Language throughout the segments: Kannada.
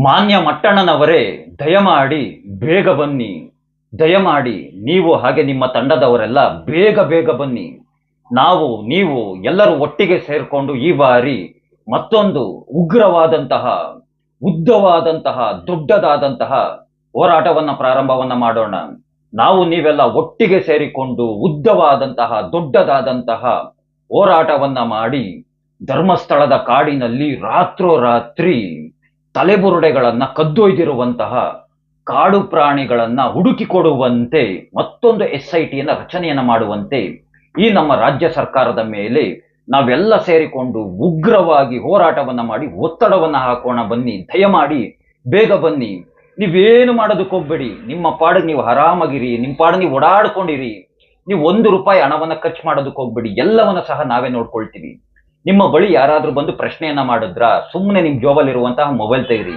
ಮಾನ್ಯ ಮಟ್ಟಣ್ಣನವರೇ, ದಯಮಾಡಿ ಬೇಗ ಬನ್ನಿ. ದಯಮಾಡಿ ನೀವು ಹಾಗೆ ನಿಮ್ಮ ತಂಡದವರೆಲ್ಲ ಬೇಗ ಬೇಗ ಬನ್ನಿ. ನಾವು, ನೀವು ಎಲ್ಲರೂ ಒಟ್ಟಿಗೆ ಸೇರಿಕೊಂಡು ಈ ಬಾರಿ ಮತ್ತೊಂದು ಉಗ್ರವಾದಂತಹ, ಉದ್ದವಾದಂತಹ ದೊಡ್ಡದಾದಂತಹ ಹೋರಾಟವನ್ನು ಪ್ರಾರಂಭವನ್ನ ಮಾಡೋಣ. ನಾವು ನೀವೆಲ್ಲ ಒಟ್ಟಿಗೆ ಸೇರಿಕೊಂಡು ಉದ್ದವಾದಂತಹ ದೊಡ್ಡದಾದಂತಹ ಹೋರಾಟವನ್ನ ಮಾಡಿ ಧರ್ಮಸ್ಥಳದ ಕಾಡಿನಲ್ಲಿ ರಾತ್ರೋರಾತ್ರಿ ತಲೆಬುರುಡೆಗಳನ್ನ ಕದ್ದೊಯ್ದಿರುವಂತಹ ಕಾಡು ಪ್ರಾಣಿಗಳನ್ನ ಹುಡುಕಿಕೊಡುವಂತೆ ಮತ್ತೊಂದು ಎಸ್ ಐ ಟಿಯನ್ನ ರಚನೆಯನ್ನ ಮಾಡುವಂತೆ ಈ ನಮ್ಮ ರಾಜ್ಯ ಸರ್ಕಾರದ ಮೇಲೆ ನಾವೆಲ್ಲ ಸೇರಿಕೊಂಡು ಉಗ್ರವಾಗಿ ಹೋರಾಟವನ್ನ ಮಾಡಿ ಒತ್ತಡವನ್ನ ಹಾಕೋಣ ಬನ್ನಿ, ದಯಮಾಡಿ ಬೇಗ ಬನ್ನಿ. ನೀವೇನು ಮಾಡೋದಕ್ಕೆ ಹೋಗ್ಬೇಡಿ. ನಿಮ್ಮ ಪಾಡಿಗೆ ನೀವು ಆರಾಮಾಗಿರಿ. ನಿಮ್ಮ ಪಾಡು ನೀವು ಓಡಾಡ್ಕೊಂಡಿರಿ. ನೀವು ಒಂದು ರೂಪಾಯಿ ಹಣವನ್ನ ಖರ್ಚು ಮಾಡೋದಕ್ಕೆ ಹೋಗ್ಬೇಡಿ. ಎಲ್ಲವನ್ನು ಸಹ ನಾವೇ ನೋಡ್ಕೊಳ್ತೀವಿ. ನಿಮ್ಮ ಬಳಿ ಯಾರಾದ್ರೂ ಬಂದು ಪ್ರಶ್ನೆಯನ್ನ ಮಾಡಿದ್ರ? ಸುಮ್ಮನೆ ನಿಮ್ ಜೋಬಲ್ಲಿರುವಂತಹ ಮೊಬೈಲ್ ತೆಗಿರಿ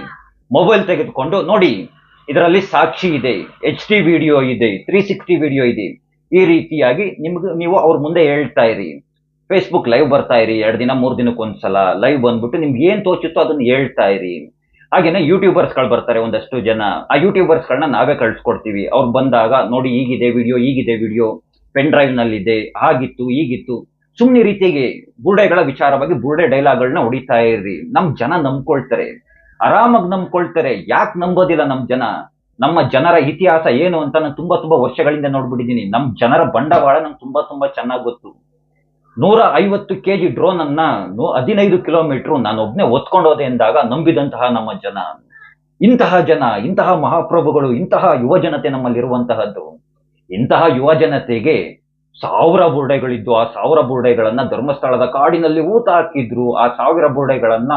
ಮೊಬೈಲ್ ತೆಗೆದುಕೊಂಡು ನೋಡಿ. ಇದರಲ್ಲಿ ಸಾಕ್ಷಿ ಇದೆ. ಎಚ್ ಡಿ ವಿಡಿಯೋ ಇದೆ. ತ್ರೀ ಸಿಕ್ಸ್ಟಿ ವಿಡಿಯೋ ಇದೆ. ಈ ರೀತಿಯಾಗಿ ನಿಮ್ಗೆ ನೀವು ಅವ್ರ ಮುಂದೆ ಹೇಳ್ತಾ ಇರಿ. ಫೇಸ್ಬುಕ್ ಲೈವ್ ಬರ್ತಾ ಇರಿ. ಎರಡು ದಿನ, ಮೂರು ದಿನಕ್ಕೊಂದ್ಸಲ ಲೈವ್ ಬಂದ್ಬಿಟ್ಟು ನಿಮ್ಗೆ ಏನ್ ತೋಚುತ್ತೋ ಅದನ್ನ ಹೇಳ್ತಾ ಇರಿ. ಹಾಗೇನೆ ಯೂಟ್ಯೂಬರ್ಸ್ಗಳು ಬರ್ತಾರೆ ಒಂದಷ್ಟು ಜನ. ಆ ಯೂಟ್ಯೂಬರ್ಸ್ಗಳನ್ನ ನಾವೇ ಕಳ್ಸ್ಕೊಡ್ತೀವಿ. ಅವ್ರು ಬಂದಾಗ ನೋಡಿ, ಈಗಿದೆ ವಿಡಿಯೋ ಈಗಿದೆ ವಿಡಿಯೋ ಪೆನ್ ಡ್ರೈವ್ ನಲ್ಲಿದೆ. ಹಾಗಿತ್ತು, ಈಗಿತ್ತು. ಸುಮ್ಮನೆ ರೀತಿಗೆ ಬುರ್ಡೆಗಳ ವಿಚಾರವಾಗಿ ಬುರ್ಡೆ ಡೈಲಾಗ್ಗಳನ್ನ ಹೊಡಿತಾ ಇರ್ರಿ. ನಮ್ ಜನ ನಂಬ್ಕೊಳ್ತಾರೆ. ಆರಾಮಾಗಿ ನಂಬ್ಕೊಳ್ತಾರೆ. ಯಾಕೆ ನಂಬೋದಿಲ್ಲ ನಮ್ ಜನ? ನಮ್ಮ ಜನರ ಇತಿಹಾಸ ಏನು ಅಂತ ನಾನು ತುಂಬಾ ತುಂಬಾ ವರ್ಷಗಳಿಂದ ನೋಡ್ಬಿಟ್ಟಿದ್ದೀನಿ ನಮ್ ಜನರ ಬಂಡವಾಳ ನಂಗೆ ತುಂಬಾ ತುಂಬಾ ಚೆನ್ನಾಗಿ ಗೊತ್ತು. ನೂರ ಐವತ್ತು ಕೆಜಿ ಡ್ರೋನ್ ಅನ್ನ ಹದಿನೈದು ಕಿಲೋಮೀಟರ್ ನಾನು ಒಬ್ನೇ ಒತ್ಕೊಂಡು ಹೋದೆ ಎಂದಾಗ ನಂಬಿದಂತಹ ನಮ್ಮ ಜನ. ಇಂತಹ ಜನ, ಇಂತಹ ಮಹಾಪ್ರಭುಗಳು, ಇಂತಹ ಯುವ ಜನತೆ ನಮ್ಮಲ್ಲಿರುವಂತಹದ್ದು. ಇಂತಹ ಯುವ ಜನತೆಗೆ ಸಾವಿರ ಬುರುಡೆಗಳಿದ್ದು ಆ ಸಾವಿರ ಬುರುಡೆಗಳನ್ನ ಧರ್ಮಸ್ಥಳದ ಕಾಡಿನಲ್ಲಿ ಊತ ಹಾಕಿದ್ರು. ಆ ಸಾವಿರ ಬುರುಡೆಗಳನ್ನ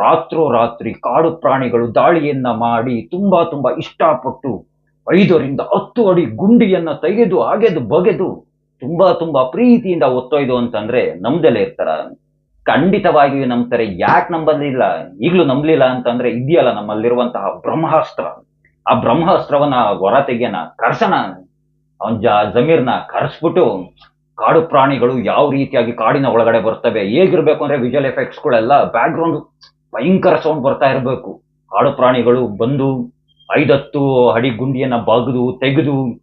ರಾತ್ರೋರಾತ್ರಿ ಕಾಡು ಪ್ರಾಣಿಗಳು ದಾಳಿಯನ್ನ ಮಾಡಿ ತುಂಬಾ ತುಂಬಾ ಇಷ್ಟಪಟ್ಟು ಐದರಿಂದ ಹತ್ತು ಅಡಿ ಗುಂಡಿಯನ್ನ ತೆಗೆದು ಅಗೆದು ಬಗೆದು ತುಂಬಾ ತುಂಬಾ ಪ್ರೀತಿಯಿಂದ ಒತ್ತೊಯ್ದು ಅಂತಂದ್ರೆ ನಮ್ದೆಲ್ಲ ಇರ್ತಾರ. ಖಂಡಿತವಾಗಿಯೂ ನಂಬ್ತಾರೆ. ಯಾಕೆ ನಂಬಲಿಲ್ಲ? ಈಗಲೂ ನಂಬಲಿಲ್ಲ ಅಂತಂದ್ರೆ ಇದೆಯಲ್ಲ ನಮ್ಮಲ್ಲಿರುವಂತಹ ಬ್ರಹ್ಮಾಸ್ತ್ರ. ಆ ಬ್ರಹ್ಮಾಸ್ತ್ರವನ್ನ ಹೊರ ತೆಗೆಯನ ಕರ್ಸಣ ಅವನ್ ಜ ಜಮೀರ್ನ ಕರೆಸ್ಬಿಟ್ಟು ಕಾಡು ಪ್ರಾಣಿಗಳು ಯಾವ ರೀತಿಯಾಗಿ ಕಾಡಿನ ಒಳಗಡೆ ಬರ್ತವೆ, ಹೇಗಿರ್ಬೇಕು ಅಂದ್ರೆ ವಿಜುವಲ್ ಎಫೆಕ್ಟ್ಸ್ ಗಳೆಲ್ಲ ಬ್ಯಾಕ್ ಗ್ರೌಂಡ್ ಭಯಂಕರ ಸೌಂಡ್ ಬರ್ತಾ ಇರಬೇಕು. ಕಾಡು ಪ್ರಾಣಿಗಳು ಬಂದು ಐದತ್ತು ಅಡಿ ಗುಂಡಿಯನ್ನ ಬಗ್ದು, ತೆಗೆದು,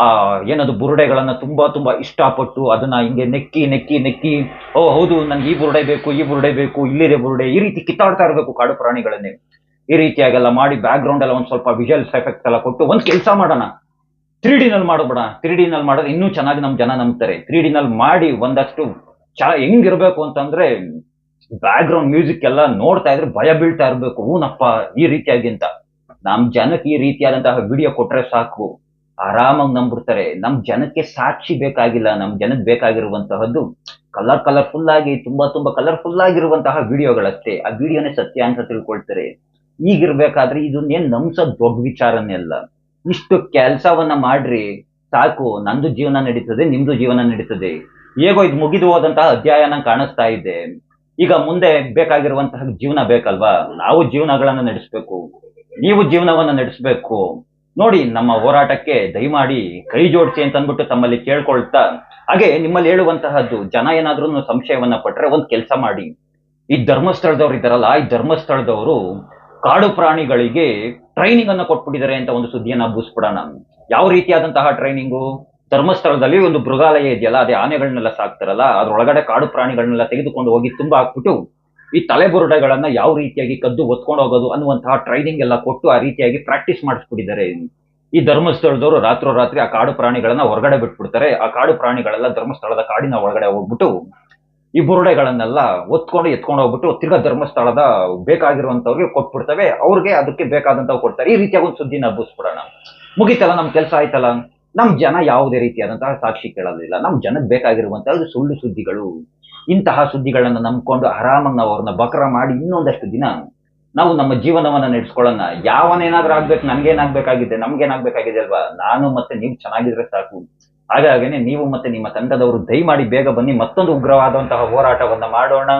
ಆ, ಏನದು ಬುರುಡೆಗಳನ್ನ ತುಂಬಾ ತುಂಬಾ ಇಷ್ಟಪಟ್ಟು ಅದನ್ನ ಹಿಂಗೆ ನೆಕ್ಕಿ ನೆಕ್ಕಿ ನೆಕ್ಕಿ, ಓ, ಹೌದು ನನ್ಗೆ ಈ ಬುರುಡೆ ಬೇಕು, ಈ ಬುರುಡೆ ಬೇಕು, ಇಲ್ಲಿದೆ ಬುರುಡೆ, ಈ ರೀತಿ ಕಿತ್ತಾಡ್ತಾ ಇರಬೇಕು ಕಾಡು ಪ್ರಾಣಿಗಳನ್ನೇ. ಈ ರೀತಿಯಾಗೆಲ್ಲ ಮಾಡಿ ಬ್ಯಾಕ್ ಗ್ರೌಂಡ್ ಎಲ್ಲ ಒಂದ್ ಸ್ವಲ್ಪ ವಿಜುವಲ್ಸ್ ಎಫೆಕ್ಟ್ ಎಲ್ಲ ಕೊಟ್ಟು ಒಂದ್ ಕೆಲಸ ಮಾಡೋಣ. ತ್ರೀ ಡಿ ನಲ್ಲಿ ಮಾಡೋಬೇಡ ತ್ರೀ ಡಿ ನಲ್ಲಿ ಮಾಡೋದು ಇನ್ನೂ ಚೆನ್ನಾಗಿ ನಮ್ ಜನ ನಂಬ್ತಾರೆ. ತ್ರೀ ಡಿ ನಲ್ಲಿ ಮಾಡಿ ಒಂದಷ್ಟು ಚ, ಹೆಂಗಿರ್ಬೇಕು ಅಂತಂದ್ರೆ ಬ್ಯಾಕ್ ಗ್ರೌಂಡ್ ಮ್ಯೂಸಿಕ್ ಎಲ್ಲ ನೋಡ್ತಾ ಇದ್ರೆ ಭಯ ಬೀಳ್ತಾ ಇರ್ಬೇಕು. ಹೂನಪ್ಪ, ಈ ರೀತಿಯಾಗಿ ಅಂತ. ನಮ್ ಜನಕ್ಕೆ ಈ ರೀತಿಯಾದಂತಹ ವಿಡಿಯೋ ಕೊಟ್ರೆ ಸಾಕು. ಆರಾಮಾಗಿ ನಂಬಿಡ್ತಾರೆ ನಮ್ ಜನಕ್ಕೆ ಸಾಕ್ಷಿ ಬೇಕಾಗಿಲ್ಲ. ನಮ್ ಜನಕ್ಕೆ ಬೇಕಾಗಿರುವಂತಹದ್ದು ಕಲರ್ ಕಲರ್ಫುಲ್ ಆಗಿ, ತುಂಬಾ ತುಂಬಾ ಕಲರ್ಫುಲ್ ಆಗಿರುವಂತಹ ವಿಡಿಯೋಗಳಷ್ಟೇ ಆ ವಿಡಿಯೋನೇ ಸತ್ಯ ಅಂತ ತಿಳ್ಕೊಳ್ತಾರೆ. ಈಗಿರ್ಬೇಕಾದ್ರೆ ಇದನ್ನೇನ್ ನಂಬ್ಸೋದ್ ದೊಡ್ಡ ವಿಚಾರನೇ ಅಲ್ಲ. ಇಷ್ಟು ಕೆಲಸವನ್ನ ಮಾಡ್ರಿ, ಸಾಕು, ನಂದು ಜೀವನ ನಡೀತದೆ, ನಿಮ್ದು ಜೀವನ ನಡೀತದೆ. ಹೇಗೋ ಇದು ಮುಗಿದು ಹೋದಂತಹ ಅಧ್ಯಾಯ ನಂಗೆ ಕಾಣಿಸ್ತಾ ಇದೆ. ಈಗ ಮುಂದೆ ಬೇಕಾಗಿರುವಂತಹ ಜೀವನ ಬೇಕಲ್ವಾ? ನಾವು ಜೀವನಗಳನ್ನ ನಡೆಸಬೇಕು. ನೀವು ಜೀವನವನ್ನ ನಡೆಸಬೇಕು. ನೋಡಿ, ನಮ್ಮ ಹೋರಾಟಕ್ಕೆ ದಯಮಾಡಿ ಕೈ ಜೋಡಿಸಿ ಅಂತ ಅಂದ್ಬಿಟ್ಟು ತಮ್ಮಲ್ಲಿ ಕೇಳ್ಕೊಳ್ತಾ, ಹಾಗೆ ನಿಮ್ಮಲ್ಲಿ ಹೇಳುವಂತಹದ್ದು, ಜನ ಏನಾದ್ರೂ ಸಂಶಯವನ್ನ ಪಟ್ರೆ ಒಂದ್ ಕೆಲಸ ಮಾಡಿ. ಈ ಧರ್ಮಸ್ಥಳದವ್ರು ಇದ್ದಾರಲ್ಲ, ಈ ಧರ್ಮಸ್ಥಳದವರು ಕಾಡು ಪ್ರಾಣಿಗಳಿಗೆ ಟ್ರೈನಿಂಗ್ ಅನ್ನ ಕೊಟ್ಬಿಟ್ಟಿದ್ದಾರೆ ಅಂತ ಒಂದು ಸುದ್ದಿಯನ್ನ ಬೂಸ್ಬಿಡೋಣ. ಯಾವ ರೀತಿಯಾದಂತಹ ಟ್ರೈನಿಂಗು ಧರ್ಮಸ್ಥಳದಲ್ಲಿ ಒಂದು ಮೃಗಾಲಯ ಇದೆಯಲ್ಲ, ಅದೇ ಆನೆಗಳನ್ನೆಲ್ಲ ಸಾಕ್ತಾರಲ್ಲ, ಅದರೊಳಗಡೆ ಕಾಡು ಪ್ರಾಣಿಗಳನ್ನೆಲ್ಲ ತೆಗೆದುಕೊಂಡು ಹೋಗಿ ತುಂಬಾ ಹಾಕ್ಬಿಟ್ಟು ಈ ತಲೆಬುರುಡೆಗಳನ್ನ ಯಾವ ರೀತಿಯಾಗಿ ಕದ್ದು ಒತ್ಕೊಂಡು ಹೋಗೋದು ಅನ್ನುವಂತಹ ಟ್ರೈನಿಂಗ್ ಎಲ್ಲ ಕೊಟ್ಟು ಆ ರೀತಿಯಾಗಿ ಪ್ರಾಕ್ಟೀಸ್ ಮಾಡಿಸ್ಬಿಟ್ಟಿದ್ದಾರೆ. ಈ ಧರ್ಮಸ್ಥಳದವರು ರಾತ್ರೋರಾತ್ರಿ ಆ ಕಾಡು ಪ್ರಾಣಿಗಳನ್ನ ಹೊರಗಡೆ ಬಿಟ್ಬಿಡ್ತಾರೆ. ಆ ಕಾಡು ಪ್ರಾಣಿಗಳೆಲ್ಲ ಧರ್ಮಸ್ಥಳದ ಕಾಡಿನ ಒಳಗಡೆ ಹೋಗ್ಬಿಟ್ಟು ಈ ಬುರುಡೆಗಳನ್ನೆಲ್ಲ ಒತ್ಕೊಂಡು ಎತ್ಕೊಂಡು ಹೋಗ್ಬಿಟ್ಟು ತಿರ್ಗಾ ಧರ್ಮಸ್ಥಳದ ಬೇಕಾಗಿರುವಂತವ್ರಿಗೆ ಕೊಟ್ಬಿಡ್ತವೆ. ಅವ್ರಿಗೆ ಅದಕ್ಕೆ ಬೇಕಾದಂತವ್ ಕೊಡ್ತಾರೆ. ಈ ರೀತಿಯಾಗಿ ಒಂದು ಸುದ್ದಿನ ಹಬ್ಬಿಸ್ಬಿಡೋಣ ಮುಗಿತಲ್ಲ, ನಮ್ ಕೆಲಸ ಆಯ್ತಲ್ಲ? ನಮ್ ಜನ ಯಾವುದೇ ರೀತಿಯಾದಂತಹ ಸಾಕ್ಷಿ ಕೇಳೋದಿಲ್ಲ. ನಮ್ ಜನಕ್ಕೆ ಬೇಕಾಗಿರುವಂತಹ ಸುಳ್ಳು ಸುದ್ದಿಗಳು. ಇಂತಹ ಸುದ್ದಿಗಳನ್ನ ನಂಬ್ಕೊಂಡು ಆರಾಮಾಗಿ ನಾವು ಅವ್ರನ್ನ ಬಕರ ಮಾಡಿ ಇನ್ನೊಂದಷ್ಟು ದಿನ ನಾವು ನಮ್ಮ ಜೀವನವನ್ನ ನಡೆಸ್ಕೊಳ್ಳೋಣ. ಯಾವನೇನಾದ್ರೂ ಆಗ್ಬೇಕು, ನನ್ಗೇನಾಗ್ಬೇಕಾಗಿದೆ, ನಮ್ಗೇನಾಗ್ಬೇಕಾಗಿದೆ ಅಲ್ವಾ? ನಾನು ಮತ್ತೆ ನೀವು ಚೆನ್ನಾಗಿದ್ರೆ ಸಾಕು. ಹಾಗಾಗೇನೆ ನೀವು ಮತ್ತೆ ನಿಮ್ಮ ತಂಡದವರು ದಯಮಾಡಿ ಬೇಗ ಬನ್ನಿ, ಮತ್ತೊಂದು ಉಗ್ರವಾದಂತಹ ಹೋರಾಟವನ್ನ ಮಾಡೋಣ.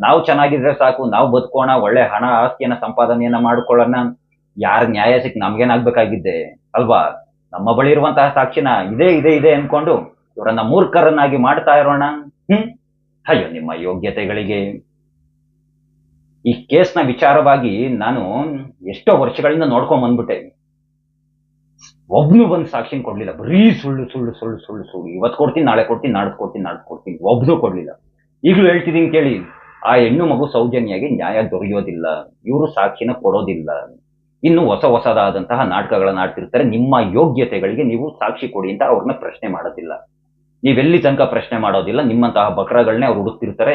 ನಾವು ಚೆನ್ನಾಗಿದ್ರೆ ಸಾಕು, ನಾವು ಬದುಕೋಣ, ಒಳ್ಳೆ ಹಣ, ಆಸ್ತಿಯನ್ನ, ಸಂಪಾದನೆಯನ್ನ ಮಾಡ್ಕೊಳ್ಳೋಣ. ಯಾರ ನ್ಯಾಯ ಸಿಕ್ ನಮ್ಗೇನಾಗ್ಬೇಕಾಗಿದ್ದೆ ಅಲ್ವಾ? ನಮ್ಮ ಬಳಿ ಇರುವಂತಹ ಸಾಕ್ಷಿನ ಇದೇ, ಇದೆ ಇದೆ ಅನ್ಕೊಂಡು ಇವರನ್ನ ಮೂರ್ಖರನ್ನಾಗಿ ಮಾಡ್ತಾ ಇರೋಣ. ಹ್ಮ್? ಅಯ್ಯೋ, ನಿಮ್ಮ ಯೋಗ್ಯತೆಗಳಿಗೆ. ಈ ಕೇಸ್ನ ವಿಚಾರವಾಗಿ ನಾನು ಎಷ್ಟೋ ವರ್ಷಗಳಿಂದ ನೋಡ್ಕೊಂಡ್ ಬಂದ್ಬಿಟ್ಟೆ. ಒಬ್ನು ಬಂದು ಸಾಕ್ಷಿನ ಕೊಡ್ಲಿಲ್ಲ. ಬರೀ ಸುಳ್ಳು ಸುಳ್ಳು ಸುಳ್ಳು ಸುಳ್ಳು ಸುಳ್ಳು. ಇವತ್ತು ಕೊಡ್ತೀನಿ, ನಾಳೆ ಕೊಡ್ತೀನಿ, ನಾಡ್ದು ಕೊಡ್ತೀನಿ ನಾಡ್ದು ಕೊಡ್ತೀನಿ. ಒಬ್ನು ಕೊಡ್ಲಿಲ್ಲ. ಈಗಲೂ ಹೇಳ್ತಿದ್ದೀನಿ ಕೇಳಿ. ಆ ಹೆಣ್ಣು ಮಗು ಸೌಜನ್ಯಾಗಿ ನ್ಯಾಯ ದೊರೆಯೋದಿಲ್ಲ. ಇವರು ಸಾಕ್ಷಿನ ಕೊಡೋದಿಲ್ಲ. ಇನ್ನು ಹೊಸ ಹೊಸದಾದಂತಹ ನಾಟಕಗಳನ್ನ ಆಡ್ತಿರ್ತಾರೆ. ನಿಮ್ಮ ಯೋಗ್ಯತೆಗಳಿಗೆ ನೀವು ಸಾಕ್ಷಿ ಕೊಡಿ ಅಂತ ಅವ್ರನ್ನ ಪ್ರಶ್ನೆ ಮಾಡೋದಿಲ್ಲ. ನೀವೆಲ್ಲಿ ತನಕ ಪ್ರಶ್ನೆ ಮಾಡೋದಿಲ್ಲ. ನಿಮ್ಮಂತಹ ಬಕ್ರಗಳನ್ನೇ ಅವ್ರು ಹುಡುಕ್ತಿರ್ತಾರೆ.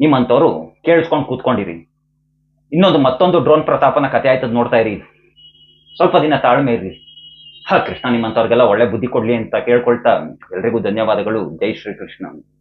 ನಿಮ್ಮಂಥವ್ರು ಕೇಳಿಸ್ಕೊಂಡು ಕೂತ್ಕೊಂಡಿರಿ. ಇನ್ನೊಂದು ಮತ್ತೊಂದು ಡ್ರೋನ್ ಪ್ರತಾಪನ ಕತೆ ಆಯ್ತದ ನೋಡ್ತಾ ಇರಿ. ಸ್ವಲ್ಪ ದಿನ ತಾಳ್ಮೆ ಇರ್ರಿ ಹಾ ಕೃಷ್ಣ, ನಿಮ್ಮಂಥವ್ರಿಗೆಲ್ಲ ಒಳ್ಳೆ ಬುದ್ಧಿ ಕೊಡ್ಲಿ ಅಂತ ಕೇಳ್ಕೊಳ್ತಾ ಎಲ್ರಿಗೂ ಧನ್ಯವಾದಗಳು. ಜೈ ಶ್ರೀ ಕೃಷ್ಣ